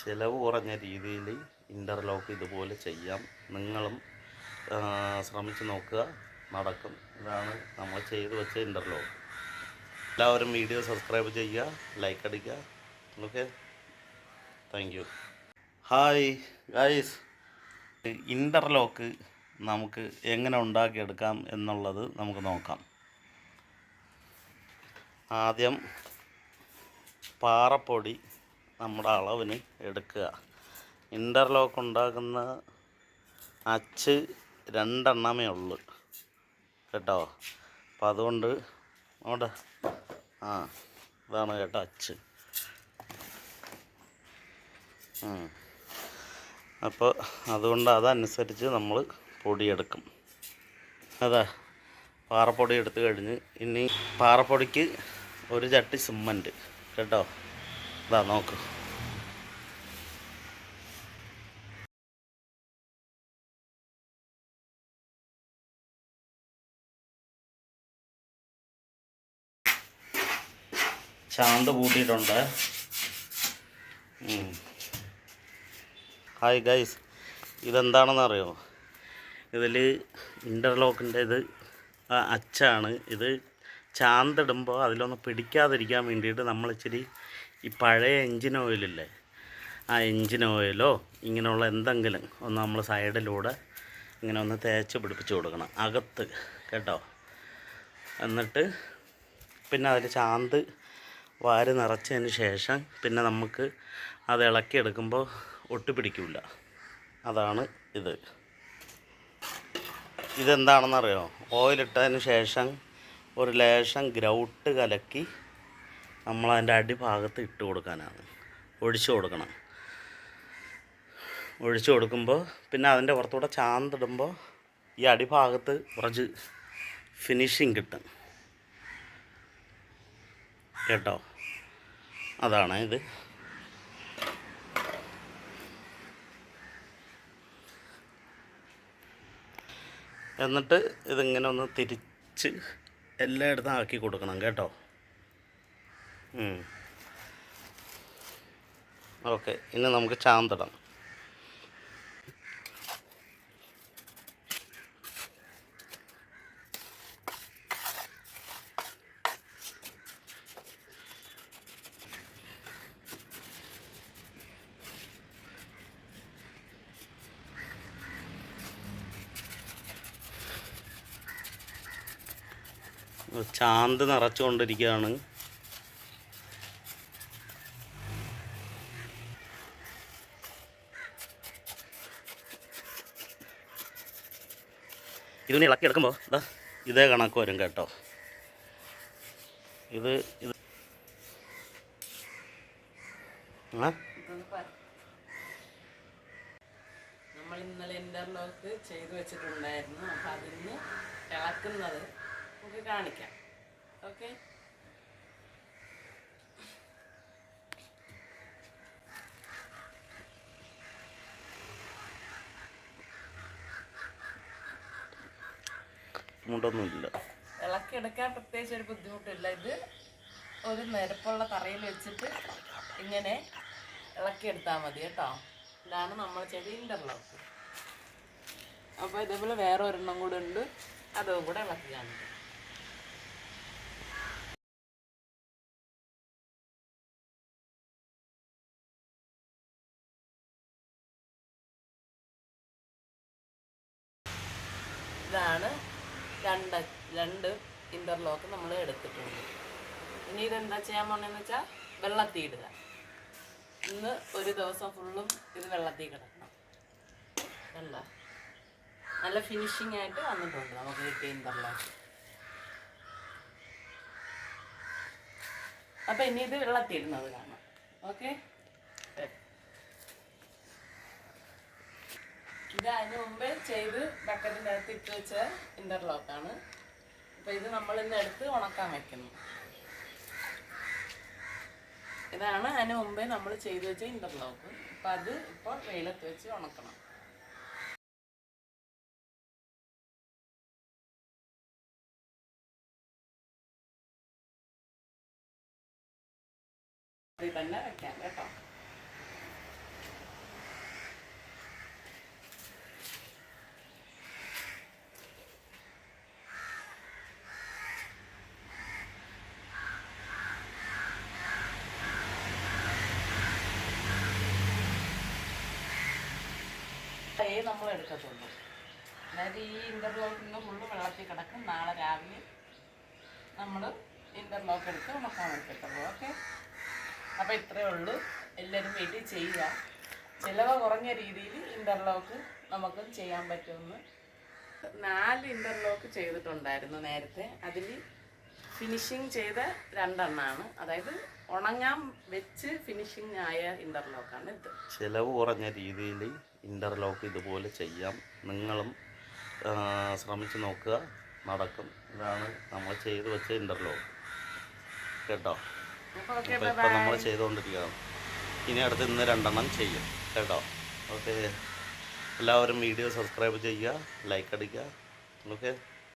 ചിലവ് കുറഞ്ഞ രീതിയിൽ ഇന്റർലോക്ക് ഇതുപോലെ ചെയ്യാം. നിങ്ങളും ശ്രമിച്ച് നോക്കുക. നടക്കും. ഇതാണ് നമ്മൾ ചെയ്തു വെച്ച ഇന്റർലോക്ക് എല്ലാവരും വീഡിയോ സബ്സ്ക്രൈബ് ചെയ്യുക ലൈക്ക് അടിക്കുക. Okay thank you hi guys interlock നമുക്ക് എങ്ങനെ ഉണ്ടാക്കിയെടുക്കാം എന്നുള്ളത് നമുക്ക് നോക്കാം. ആദ്യം പാറപ്പൊടി നമ്മുടെ അളവിന് എടുക്കുക. ഇന്റർലോക്ക് ഉണ്ടാക്കുന്ന അച്ച് രണ്ടെണ്ണമേ ഉള്ളൂ. കേട്ടോ? അപ്പം അതുകൊണ്ട് നമ്മുടെ ആ ഇതാണ് കേട്ടോ അച്ച്. അപ്പോൾ അതുകൊണ്ട് അതനുസരിച്ച് നമ്മൾ പൊടിയെടുക്കും. അതാ പാറപ്പൊടി എടുത്തു കഴിഞ്ഞ് ഇനി പാറപ്പൊടിക്ക് ഒരു ചട്ടി സിമ്മന്റ് കേട്ടോ? ഇതാ നോക്ക് ചാന്ത് കൂട്ടിയിട്ടുണ്ട്. ഹായ് ഗൈസ് ഇതെന്താണെന്ന് അറിയോ ഇതിൽ ഇന്റർലോക്കിന്റെ ഇത് അച്ചാണ്. ഇത് ചാന്തിടുമ്പോൾ അതിലൊന്ന് പിടിക്കാതിരിക്കാൻ വേണ്ടിയിട്ട് നമ്മൾ ഇച്ചിരി ഈ പഴയ എൻജിൻ ഓയിലില്ലേ? ആ എൻജിൻ ഓയിലോ ഇങ്ങനെയുള്ള എന്തെങ്കിലും ഒന്ന് നമ്മൾ സൈഡിലൂടെ ഇങ്ങനെ ഒന്ന് തേച്ച് പിടിപ്പിച്ച് കൊടുക്കണം അകത്ത് കേട്ടോ. എന്നിട്ട് പിന്നെ അതിൽ ചാന്ത് വാരി നിറച്ചതിന് ശേഷം പിന്നെ നമുക്ക് അത് ഇളക്കിയെടുക്കുമ്പോൾ ഒട്ടിപ്പിടിക്കില്ല അതാണ് ഇത്. ഇതെന്താണെന്നറിയോ? ഓയിലിട്ടതിന് ശേഷം ഒരു ലേശം ഗ്രൗട്ട് കലക്കി നമ്മളതിന്റെ അടിഭാഗത്ത് ഇട്ട് കൊടുക്കാനാണ്. ഒഴിച്ചു കൊടുക്കണം. ഒഴിച്ചു കൊടുക്കുമ്പോൾ പിന്നെ അതിന്റെ പുറത്തൂടെ ചാന്തിടുമ്പോൾ ഈ അടിഭാഗത്ത് കുറച്ച് ഫിനിഷിങ് കിട്ടും. കേട്ടോ? അതാണ് ഇത്. എന്നിട്ട് ഇതിങ്ങനെ ഒന്ന് തിരിച്ച് എല്ലായിടത്തും ആക്കി കൊടുക്കണം കേട്ടോ. ഓക്കെ ഇനി നമുക്ക് ചാന്തിടാം. ചാന്ത് നിറച്ചുകൊണ്ടിരിക്കുകയാണ്. ഇതിനെ ഇളക്കി എടുക്കുമ്പോൾ ഇതാ ഇതേ കണക്ക് വരും കേട്ടോ. ഇത് ഇത്. ആ? നമ്മൾ ഇന്നലെ ഇന്റർലോക്ക് ചെയ്തു വെച്ചിട്ടുണ്ടായിരുന്നു. അപ്പം അതിന് ഇളക്കുന്നത് നമുക്ക് കാണിക്കാം. ഓക്കെ മുണ്ടൊന്നുമില്ല ഇളക്കിയെടുക്കാൻ പ്രത്യേകിച്ച് ഒരു ബുദ്ധിമുട്ടില്ല. ഇത് ഒരു നിരപ്പുള്ള തറയിൽ വെച്ചിട്ട് ഇങ്ങനെ ഇളക്കിയെടുത്താൽ മതി കേട്ടോ. ഇതാണ് നമ്മൾ ചെയ്ത ഇന്റർലോക്ക് അപ്പോൾ ഇതേപോലെ വേറെ ഒരെണ്ണം കൂടെ ഉണ്ട്. അതും കൂടെ ഇളക്കി ഇതാണ് രണ്ട് രണ്ട് ഇന്റർലോക്ക് നമ്മൾ എടുത്തിട്ടുണ്ട്. ഇനി ഇതെന്താ ചെയ്യാൻ പോണെന്ന് വെച്ചാൽ വെള്ളത്തി ഇടുക. ഇന്ന് ഒരു ദിവസം ഫുള്ളും ഇത് വെള്ളത്തി കിടക്കണം. അല്ല നല്ല ഫിനിഷിംഗ് ആയിട്ട് വന്നിട്ടുണ്ട് നമുക്ക് കിട്ടിയ ഇന്റർലോക്ക് അപ്പം ഇനി ഇത് വെള്ളത്തി ഇടുന്നത് കാണാം. ഓക്കെ അതിന് മുമ്പേ ചെയ്ത് ബക്കറ്റിന്റെ അകത്ത് ഇട്ട് വെച്ച ഇന്റർലോക്കാണ് അപ്പൊ ഇത് നമ്മൾ ഇന്ന് എടുത്ത് ഉണക്കാൻ വെക്കുന്നു. ഇതാണ് അതിന് മുമ്പേ നമ്മൾ ചെയ്ത് വെച്ച ഇന്റർലോക്ക് അപ്പൊ അത് ഇപ്പോൾ വെയിലത്ത് വെച്ച് ഉണക്കണം. തന്നെ വെക്കാം കേട്ടോ. നമ്മൾ എടുക്കത്തുള്ളൂ. അതായത് ഈ ഇന്റർലോക്ക് ഇന്ന് ഫുള്ള് വെള്ളത്തിൽ കിടക്കും. നാളെ രാവിലെ നമ്മൾ ഇന്റർലോക്ക് എടുത്ത് ഉണക്കാൻ എടുക്കത്തുള്ളൂ. ഓക്കെ അപ്പോൾ ഇത്രയേ ഉള്ളൂ. എല്ലാവരും വീട്ടിൽ ചെയ്യുക. ചിലവ് കുറഞ്ഞ രീതിയിൽ ഇന്റർലോക്ക് നമുക്ക് ചെയ്യാൻ പറ്റുമെന്ന്. നാല് ഇന്റർലോക്ക് ചെയ്തിട്ടുണ്ടായിരുന്നു നേരത്തെ. അതിൽ ഫിനിഷിങ് ചെയ്ത രണ്ടെണ്ണമാണ് അതായത് ഉണങ്ങാൻ വെച്ച് ഫിനിഷിങ് ആയ ഇന്റർലോക്കാണ് ഇത്. ചിലവ് കുറഞ്ഞ രീതിയിൽ ഇന്റർലോക്ക് ഇതുപോലെ ചെയ്യാം. നിങ്ങളും ശ്രമിച്ചു നോക്കുക. നടക്കും. ഇതാണ് നമ്മൾ ചെയ്ത് വെച്ച ഇന്റർലോക്ക് കേട്ടോ? ഇപ്പം നമ്മൾ ചെയ്തുകൊണ്ടിരിക്കുകയാണ്. ഇനി അടുത്ത് ഇന്ന് രണ്ടെണ്ണം ചെയ്യും. കേട്ടോ? ഓക്കെ. എല്ലാവരും വീഡിയോ സബ്സ്ക്രൈബ് ചെയ്യുക ലൈക്ക് അടിക്കുക. ഓക്കെ?